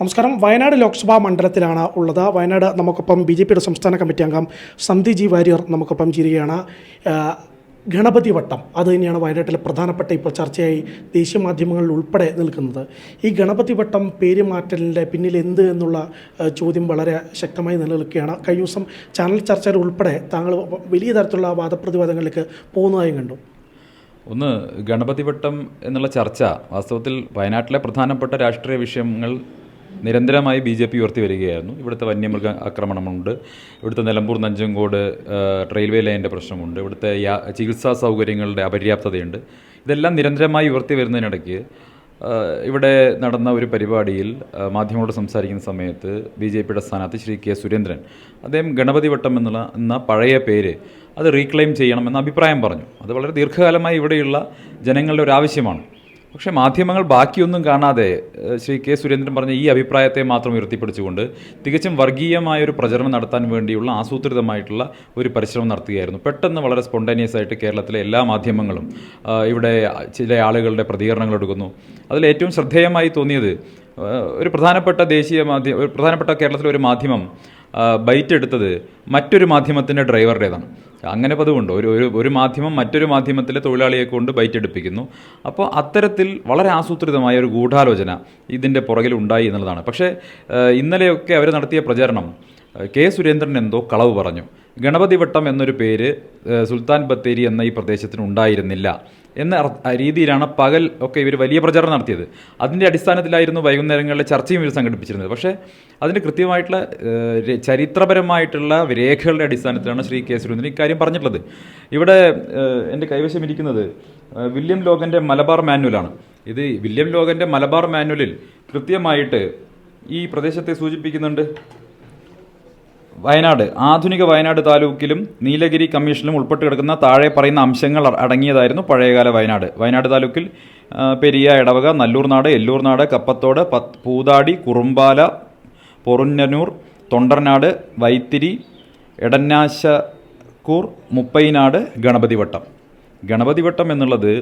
നമസ്കാരം. വയനാട് ലോക്സഭാ മണ്ഡലത്തിലാണ് ഉള്ളത്. വയനാട് നമുക്കൊപ്പം ബി ജെ പിയുടെ സംസ്ഥാന കമ്മിറ്റി അംഗം സന്ധി ജി വാര്യർ നമുക്കൊപ്പം ചേരുകയാണ്. ഗണപതി വട്ടം. അത് തന്നെയാണ് വയനാട്ടിലെ പ്രധാനപ്പെട്ട ഇപ്പോൾ ചർച്ചയായി ദേശീയ മാധ്യമങ്ങളിൽ ഉൾപ്പെടെ നിൽക്കുന്നത്. ഈ ഗണപതി വട്ടം പേര് മാറ്റലിന്റെ പിന്നിൽ എന്ത് എന്നുള്ള ചോദ്യം വളരെ ശക്തമായി നിലനിൽക്കുകയാണ്. കഴിഞ്ഞ ദിവസം ചാനൽ ചർച്ചയിൽ ഉൾപ്പെടെ താങ്കൾ വലിയ തരത്തിലുള്ള വാദപ്രതിവാദങ്ങളിലേക്ക് പോകുന്നതായും കണ്ടു. ഒന്ന് ഗണപതി വട്ടം എന്നുള്ള ചർച്ച വാസ്തവത്തിൽ വയനാട്ടിലെ പ്രധാനപ്പെട്ട രാഷ്ട്രീയ വിഷയങ്ങൾ നിരന്തരമായി ബി ജെ പി ഉയർത്തി വരികയായിരുന്നു ഇവിടുത്തെ വന്യമൃഗ ആക്രമണമുണ്ട്. ഇവിടുത്തെ നിലമ്പൂർ നഞ്ചങ്കോട് റെയിൽവേ ലൈനിന്റെ പ്രശ്നമുണ്ട്. ഇവിടുത്തെ ചികിത്സാ സൗകര്യങ്ങളുടെ അപര്യാപ്തതയുണ്ട്. ഇതെല്ലാം നിരന്തരമായി ഉയർത്തി വരുന്നതിനിടയ്ക്ക് ഇവിടെ നടന്ന ഒരു പരിപാടിയിൽ മാധ്യമങ്ങളോട് സംസാരിക്കുന്ന സമയത്ത് ബി ജെ പിയുടെ സ്ഥാനാർത്ഥി ശ്രീ കെ സുരേന്ദ്രൻ അദ്ദേഹം ഗണപതി വട്ടം എന്നുള്ള എന്ന പഴയ പേര് അത് റീക്ലെയിം ചെയ്യണമെന്ന അഭിപ്രായം പറഞ്ഞു. അത് വളരെ ദീർഘകാലമായി ഇവിടെയുള്ള ജനങ്ങളുടെ ഒരു ആവശ്യമാണ് പക്ഷേ മാധ്യമങ്ങൾ ബാക്കിയൊന്നും കാണാതെ ശ്രീ കെ സുരേന്ദ്രൻ പറഞ്ഞ ഈ അഭിപ്രായത്തെ മാത്രം ഉയർത്തിപ്പിടിച്ചുകൊണ്ട് തികച്ചും വർഗീയമായ ഒരു പ്രചരണം നടത്താൻ വേണ്ടിയുള്ള ആസൂത്രിതമായിട്ടുള്ള ഒരു പരിശ്രമം നടത്തുകയായിരുന്നു. പെട്ടെന്ന് വളരെ സ്പോണ്ടേനിയസ് ആയിട്ട് കേരളത്തിലെ എല്ലാ മാധ്യമങ്ങളും ഇവിടെ ചില ആളുകളുടെ പ്രതികരണങ്ങൾ എടുക്കുന്നു. അതിൽ ഏറ്റവും ശ്രദ്ധേയമായി തോന്നിയത് ഒരു പ്രധാനപ്പെട്ട ദേശീയ മാധ്യമ ഒരു പ്രധാനപ്പെട്ട കേരളത്തിലെ ഒരു മാധ്യമം ബൈറ്റ് എടുത്തത് മറ്റൊരു മാധ്യമത്തിന്റെ ഡ്രൈവറുടേതാണ് അങ്ങനെ പതിവുണ്ട് ഒരു ഒരു ഒരു മാധ്യമം മറ്റൊരു മാധ്യമത്തിലെ തൊഴിലാളിയെ കൊണ്ട് ബൈറ്റ് എടുപ്പിക്കുന്നു. അപ്പോൾ അത്തരത്തിൽ വളരെ ആസൂത്രിതമായ ഒരു ഗൂഢാലോചന ഇതിന്റെ പുറകിൽ ഉണ്ടായി എന്നുള്ളതാണ്. പക്ഷേ ഇന്നലെയൊക്കെ അവർ നടത്തിയ പ്രചരണം കെ സുരേന്ദ്രൻ എന്തോ കളവ് പറഞ്ഞു. ഗണപതി വട്ടം എന്നൊരു പേര് സുൽത്താൻ ബത്തേരി എന്ന ഈ പ്രദേശത്തിന് ഉണ്ടായിരുന്നില്ല. എന്ന രീതിയിലാണ് പകൽ ഒക്കെ ഇവർ വലിയ പ്രചാരണം നടത്തിയത്. അതിന്റെ അടിസ്ഥാനത്തിലായിരുന്നു വൈകുന്നേരങ്ങളിലെ ചർച്ചയും ഇവർ സംഘടിപ്പിച്ചിരുന്നത്. പക്ഷേ അതിന് കൃത്യമായിട്ടുള്ള ചരിത്രപരമായിട്ടുള്ള രേഖകളുടെ അടിസ്ഥാനത്തിലാണ് ശ്രീ കെ സുരേന്ദ്രൻ ഇക്കാര്യം പറഞ്ഞിട്ടുള്ളത്. ഇവിടെ എന്റെ കൈവശം ഇരിക്കുന്നത് വില്യം ലോഗന്റെ മലബാർ മാനുവലാണ്. ഇത് വില്യം ലോഗന്റെ മലബാർ മാനുവലിൽ കൃത്യമായിട്ട് ഈ പ്രദേശത്തെ സൂചിപ്പിക്കുന്നുണ്ട്. വയനാട് ആധുനിക വയനാട് താലൂക്കിലും നീലഗിരി കമ്മീഷനിലും ഉൾപ്പെട്ട് കിടക്കുന്ന താഴെ പറയുന്ന അംശങ്ങൾ അടങ്ങിയതായിരുന്നു പഴയകാല വയനാട്. വയനാട് താലൂക്കിൽ പെരിയ ഇടവക നല്ലൂർനാട് എല്ലൂർനാട് കപ്പത്തോട് പത്ത് പൂതാടി കുറുമ്പാല പൊറുന്നനൂർ തൊണ്ടർനാട് വൈത്തിരി എടന്നാശക്കൂർ മുപ്പൈനാട് ഗണപതിവട്ടം. ഗണപതിവട്ടം എന്നുള്ളത്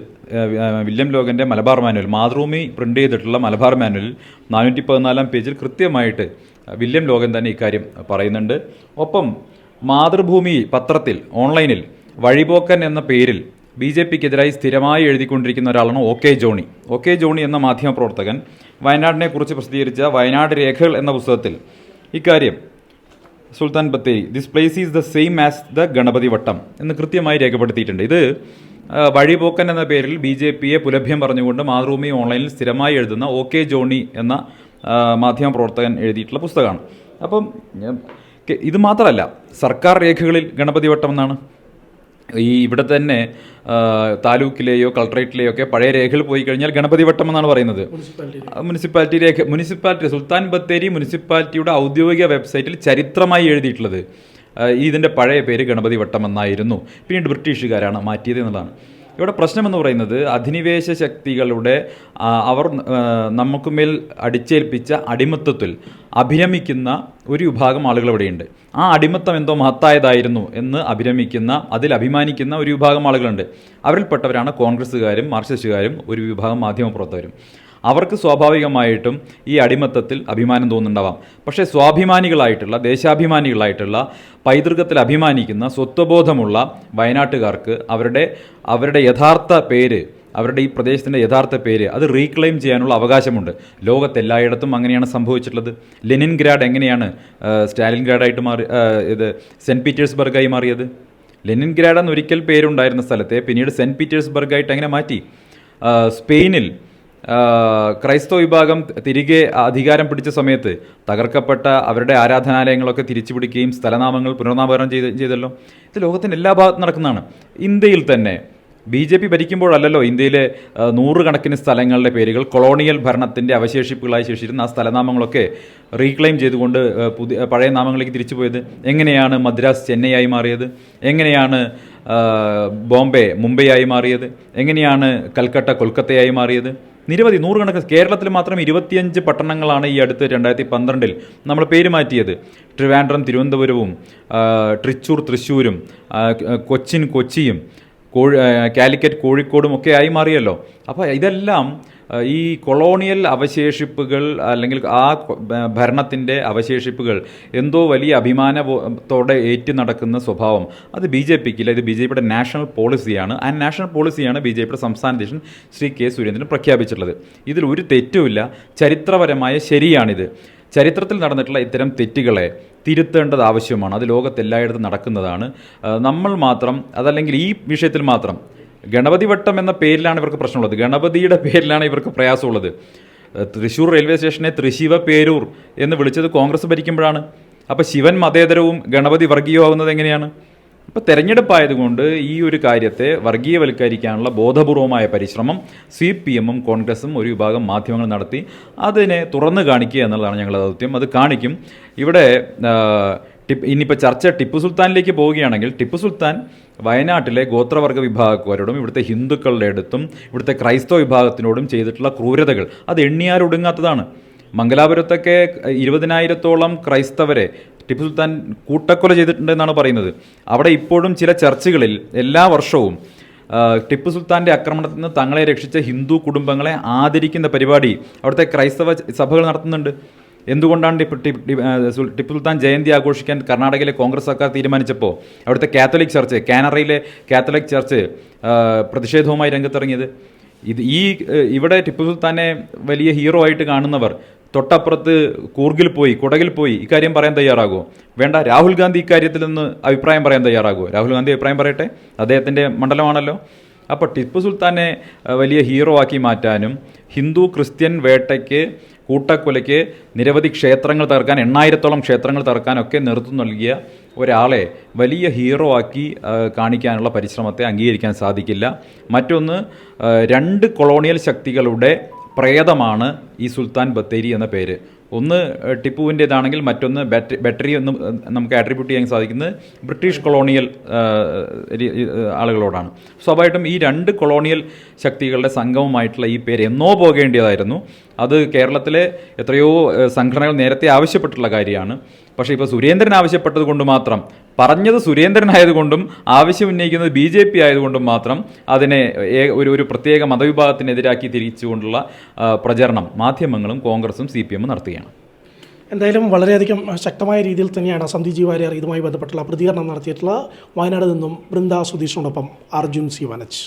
വില്യം ലോകന്റെ മലബാർ മാനുവൽ മാതൃഭൂമി പ്രിന്റ് ചെയ്തിട്ടുള്ള മലബാർ മാനുവൽ നാനൂറ്റി പതിനാലാം പേജിൽ കൃത്യമായിട്ട് വില്യം ലോകൻ തന്നെ ഇക്കാര്യം പറയുന്നുണ്ട്. ഒപ്പം മാതൃഭൂമി പത്രത്തിൽ ഓൺലൈനിൽ വഴിപോക്കൻ എന്ന പേരിൽ ബി ജെ പിക്കെതിരായി സ്ഥിരമായി എഴുതിക്കൊണ്ടിരിക്കുന്ന ഒരാളാണ് O K Johny. O K Johny എന്ന മാധ്യമപ്രവർത്തകൻ വയനാടിനെ കുറിച്ച് പ്രസിദ്ധീകരിച്ച വയനാട് രേഖകൾ എന്ന പുസ്തകത്തിൽ ഇക്കാര്യം Sultan Bathery this place is the same as the Ganapathivattam എന്ന് കൃത്യമായി രേഖപ്പെടുത്തിയിട്ടുണ്ട്. ഇത് വഴിപോക്കൻ എന്ന പേരിൽ ബി ജെ പിയെ പുലഭ്യം പറഞ്ഞുകൊണ്ട് മാതൃഭൂമി ഓൺലൈനിൽ സ്ഥിരമായി എഴുതുന്ന ഒ കെ ജോണി എന്ന മാധ്യമപ്രവർത്തകൻ എഴുതിയിട്ടുള്ള പുസ്തകമാണ്. അപ്പം ഇത് മാത്രമല്ല സർക്കാർ രേഖകളിൽ ഗണപതി വട്ടം എന്നാണ്. ഈ ഇവിടെ തന്നെ താലൂക്കിലെയോ കളക്ട്രേറ്റിലെയോ ഒക്കെ പഴയ രേഖകൾ പോയി കഴിഞ്ഞാൽ ഗണപതി വട്ടം എന്നാണ് പറയുന്നത്. മുനിസിപ്പാലിറ്റി രേഖ. മുനിസിപ്പാലിറ്റി സുൽത്താൻ ബത്തേരി മുനിസിപ്പാലിറ്റിയുടെ ഔദ്യോഗിക വെബ്സൈറ്റിൽ ചരിത്രമായി എഴുതിയിട്ടുള്ളത്. ഇതിന്റെ പഴയ പേര് ഗണപതി വട്ടം എന്നായിരുന്നു. പിന്നീട് ബ്രിട്ടീഷുകാരാണ് മാറ്റിയത് എന്നുള്ളതാണ്. ഇവിടെ പ്രശ്നമെന്ന് പറയുന്നത് അധിനിവേശ ശക്തികളുടെ അവർ നമുക്ക് നമുക്കുമേൽ അടിച്ചേൽപ്പിച്ച അടിമത്തത്തിൽ അഭിരമിക്കുന്ന ഒരു വിഭാഗം ആളുകൾ ഇവിടെയുണ്ട്. ആ അടിമത്തം എന്തോ മഹത്തായതായിരുന്നു എന്ന് അഭിരമിക്കുന്ന അതിൽ അഭിമാനിക്കുന്ന ഒരു വിഭാഗം ആളുകളുണ്ട്. അവരിൽപ്പെട്ടവരാണ് കോൺഗ്രസ്സുകാരും മാർക്സിസ്റ്റുകാരും ഒരു വിഭാഗം മാധ്യമപ്രവർത്തകരും. അവർക്ക് സ്വാഭാവികമായിട്ടും ഈ അടിമത്തത്തിൽ അഭിമാനം തോന്നുന്നുണ്ടാവാം. പക്ഷേ സ്വാഭിമാനികളായിട്ടുള്ള ദേശാഭിമാനികളായിട്ടുള്ള പൈതൃകത്തിൽ അഭിമാനിക്കുന്ന സ്വത്വബോധമുള്ള വയനാട്ടുകാർക്ക് അവരുടെ അവരുടെ യഥാർത്ഥ പേര് അവരുടെ ഈ പ്രദേശത്തിന്റെ യഥാർത്ഥ പേര് അത് റീക്ലെയിം ചെയ്യാനുള്ള അവകാശമുണ്ട്. ലോകത്തെല്ലായിടത്തും അങ്ങനെയാണ് സംഭവിച്ചിട്ടുള്ളത്. ലെനിൻ ഗ്രാഡ് എങ്ങനെയാണ് സ്റ്റാലിൻ ഗ്രാഡായിട്ട് മാറി ഇത് സെന്റ് പീറ്റേഴ്സ്ബർഗായി മാറിയത്? ലെനിൻ ഗ്രാഡ് എന്നൊരിക്കൽ പേരുണ്ടായിരുന്ന സ്ഥലത്തെ പിന്നീട് സെന്റ് പീറ്റേഴ്സ്ബർഗായിട്ട് അങ്ങനെ മാറ്റി? സ്പെയിനിൽ ക്രൈസ്തവ വിഭാഗം തിരികെ അധികാരം പിടിച്ച സമയത്ത് തകർക്കപ്പെട്ട അവരുടെ ആരാധനാലയങ്ങളൊക്കെ തിരിച്ചു പിടിക്കുകയും സ്ഥലനാമങ്ങൾ പുനർനാമകരണം ചെയ്ത് ചെയ്തല്ലോ. ഇത് ലോകത്തിന്റെ എല്ലാ ഭാഗത്തും നടക്കുന്നതാണ്. ഇന്ത്യയിൽ തന്നെ ബി ജെ പി ഭരിക്കുമ്പോഴല്ലല്ലോ ഇന്ത്യയിലെ നൂറുകണക്കിന് സ്ഥലങ്ങളുടെ പേരുകൾ കൊളോണിയൽ ഭരണത്തിന്റെ അവശേഷിപ്പുകളായി ശേഷിച്ചിരുന്ന ആ സ്ഥലനാമങ്ങളൊക്കെ റീക്ലെയിം ചെയ്തുകൊണ്ട് പുതിയ പഴയ നാമങ്ങളിലേക്ക് തിരിച്ചു പോയത് എങ്ങനെയാണ് മദ്രാസ് ചെന്നൈയായി മാറിയത്? എങ്ങനെയാണ് ബോംബെ ബോംബെ മുംബൈയായി മാറിയത്? എങ്ങനെയാണ് കൽക്കട്ട കൊൽക്കത്തയായി മാറിയത്? നിരവധി നൂറുകണക്കിന് കേരളത്തിൽ മാത്രം ഇരുപത്തിയഞ്ച് പട്ടണങ്ങളാണ് ഈ അടുത്ത് രണ്ടായിരത്തി പന്ത്രണ്ടിൽ നമ്മൾ പേര് മാറ്റിയത്. ട്രിവാൻഡ്രം തിരുവനന്തപുരവും ട്രിച്ചൂർ തൃശ്ശൂരും കൊച്ചിൻ കൊച്ചിയും കോഴി കാലിക്കറ്റ് കോഴിക്കോടും ഒക്കെ ആയി മാറിയല്ലോ. അപ്പോൾ ഇതെല്ലാം ഈ കൊളോണിയൽ അവശേഷിപ്പുകൾ അല്ലെങ്കിൽ ആ ഭരണത്തിന്റെ അവശേഷിപ്പുകൾ എന്തോ വലിയ അഭിമാനത്തോടെ ഏറ്റു നടക്കുന്ന സ്വഭാവം. അത് ബി ജെ പിക്കില്ല ഇത് ബി ജെ പിയുടെ നാഷണൽ പോളിസിയാണ്. ആ നാഷണൽ പോളിസിയാണ് ബി ജെ പിയുടെ സംസ്ഥാന അധ്യക്ഷൻ ശ്രീ കെ സുരേന്ദ്രൻ പ്രഖ്യാപിച്ചിട്ടുള്ളത്. ഇതിൽ ഒരു തെറ്റുമില്ല. ചരിത്രപരമായ ശരിയാണിത്. ചരിത്രത്തിൽ നടന്നിട്ടുള്ള ഇത്തരം തെറ്റുകളെ തിരുത്തേണ്ടത് ആവശ്യമാണ്. അത് ലോകത്തെല്ലായിടത്തും നടക്കുന്നതാണ്. നമ്മൾ മാത്രം അതല്ലെങ്കിൽ ഈ വിഷയത്തിൽ മാത്രം ഗണപതി വട്ടം എന്ന പേരിലാണ് ഇവർക്ക് പ്രശ്നമുള്ളത്. ഗണപതിയുടെ പേരിലാണ് ഇവർക്ക് പ്രയാസമുള്ളത്. തൃശ്ശൂർ റെയിൽവേ സ്റ്റേഷനെ തൃശിവ പേരൂർ എന്ന് വിളിച്ചത് കോൺഗ്രസ് ഭരിക്കുമ്പോഴാണ്. അപ്പോൾ ശിവൻ മതേതരവും ഗണപതി വർഗീയമാകുന്നത് എങ്ങനെയാണ്? ഇപ്പോൾ തെരഞ്ഞെടുപ്പായതുകൊണ്ട് ഈ ഒരു കാര്യത്തെ വർഗീയവൽക്കരിക്കാനുള്ള ബോധപൂർവമായ പരിശ്രമം സി പി എമ്മും കോൺഗ്രസും ഒരു വിഭാഗം മാധ്യമങ്ങൾ നടത്തി അതിനെ തുറന്നു കാണിക്കുക എന്നുള്ളതാണ് ഞങ്ങളുടെ ദൗത്യം. അത് കാണിക്കും. ഇവിടെ ടിപ്പ് ഇനിയിപ്പോൾ ചർച്ച ടിപ്പു സുൽത്താനിലേക്ക് പോവുകയാണെങ്കിൽ ടിപ്പു സുൽത്താൻ വയനാട്ടിലെ ഗോത്രവർഗ വിഭാഗക്കാരോടും ഇവിടുത്തെ ഹിന്ദുക്കളുടെ അടുത്തും ഇവിടുത്തെ ക്രൈസ്തവ വിഭാഗത്തിനോടും ചെയ്തിട്ടുള്ള ക്രൂരതകൾ. അത് എണ്ണിയാലൊടുങ്ങാത്തതാണ് മംഗലാപുരത്തൊക്കെ ഇരുപതിനായിരത്തോളം ക്രൈസ്തവരെ ടിപ്പു സുൽത്താൻ കൂട്ടക്കൊല ചെയ്തിട്ടുണ്ടെന്നാണ് പറയുന്നത്. അവിടെ ഇപ്പോഴും ചില ചർച്ചുകളിൽ എല്ലാ വർഷവും ടിപ്പു സുൽത്താന്റെ ആക്രമണത്തിൽ നിന്ന് തങ്ങളെ രക്ഷിച്ച ഹിന്ദു കുടുംബങ്ങളെ ആദരിക്കുന്ന പരിപാടി അവിടുത്തെ ക്രൈസ്തവ സഭകൾ നടത്തുന്നുണ്ട്. എന്തുകൊണ്ടാണ് ടിപ്പു സുൽത്താൻ ജയന്തി ആഘോഷിക്കാൻ കർണാടകയിലെ കോൺഗ്രസ് സർക്കാർ തീരുമാനിച്ചപ്പോൾ അവിടുത്തെ കാത്തലിക് ചർച്ച് കാനറയിലെ കാത്തലിക് ചർച്ച് പ്രതിഷേധവുമായി രംഗത്തിറങ്ങിയത്. ഇത് ഈ ഇവിടെ ടിപ്പു സുൽത്താനെ വലിയ ഹീറോ ആയിട്ട് കാണുന്നവർ തൊട്ടപ്പുറത്ത് കൂർഗിൽ പോയി കുടകിൽ പോയി ഇക്കാര്യം പറയാൻ തയ്യാറാകുമോ? വേണ്ട രാഹുൽ ഗാന്ധി ഇക്കാര്യത്തിൽ നിന്ന് അഭിപ്രായം പറയാൻ തയ്യാറാകുമോ? രാഹുൽ ഗാന്ധി അഭിപ്രായം പറയട്ടെ അദ്ദേഹത്തിന്റെ മണ്ഡലമാണല്ലോ. അപ്പോൾ ടിപ്പു സുൽത്താനെ വലിയ ഹീറോ ആക്കി മാറ്റാനും ഹിന്ദു ക്രിസ്ത്യൻ വേട്ടയ്ക്ക് കൂട്ടക്കൊലയ്ക്ക് നിരവധി ക്ഷേത്രങ്ങൾ തകർക്കാൻ എണ്ണായിരത്തോളം ക്ഷേത്രങ്ങൾ തകർക്കാനൊക്കെ നേതൃത്വം നൽകിയ ഒരാളെ വലിയ ഹീറോ ആക്കി കാണിക്കാനുള്ള പരിശ്രമത്തെ അംഗീകരിക്കാൻ സാധിക്കില്ല. മറ്റൊന്ന് രണ്ട് കൊളോണിയൽ ശക്തികളുടെ പ്രേതമാണ് ഈ സുൽത്താൻ ബത്തേരി എന്ന പേര്. ഒന്ന് ടിപ്പുവിന്റേതാണെങ്കിൽ മറ്റൊന്ന് ബാറ്ററി ബാറ്ററി എന്ന് നമുക്ക് ആട്രിബ്യൂട്ട് ചെയ്യാൻ സാധിക്കുന്നത് ബ്രിട്ടീഷ് കൊളോണിയൽ ആളുകളോടാണ്. സ്വാഭാവികമായിട്ടും ഈ രണ്ട് കൊളോണിയൽ ശക്തികളുടെ സംഗമമായിട്ടുള്ള ഈ പേര് എന്നോ പോകേണ്ടതായിരുന്നു അത് കേരളത്തിലെ എത്രയോ സംഘടനകൾ നേരത്തെ ആവശ്യപ്പെട്ടിട്ടുള്ള കാര്യമാണ്. പക്ഷേ ഇപ്പോൾ സുരേന്ദ്രൻ ആവശ്യപ്പെട്ടത് കൊണ്ട് മാത്രം പറഞ്ഞത് സുരേന്ദ്രൻ ആയതുകൊണ്ടും ആവശ്യം ഉന്നയിക്കുന്നത് ബി ജെ പി ആയതുകൊണ്ടും മാത്രം അതിനെ ഒരു ഒരു പ്രത്യേക മതവിഭാഗത്തിനെതിരാക്കി തിരിച്ചുകൊണ്ടുള്ള പ്രചരണം മാധ്യമങ്ങളും കോൺഗ്രസും സി പി എമ്മും നടത്തുകയാണ്. എന്തായാലും വളരെയധികം ശക്തമായ രീതിയിൽ തന്നെയാണ് സന്ദീപ് ജി വാര്യർ ഇതുമായി ബന്ധപ്പെട്ടുള്ള പ്രതികരണം നടത്തിയിട്ടുള്ള വയനാട് നിന്നും ബൃന്ദ സുധീഷിനോടൊപ്പം അർജുൻ സി വനജ്.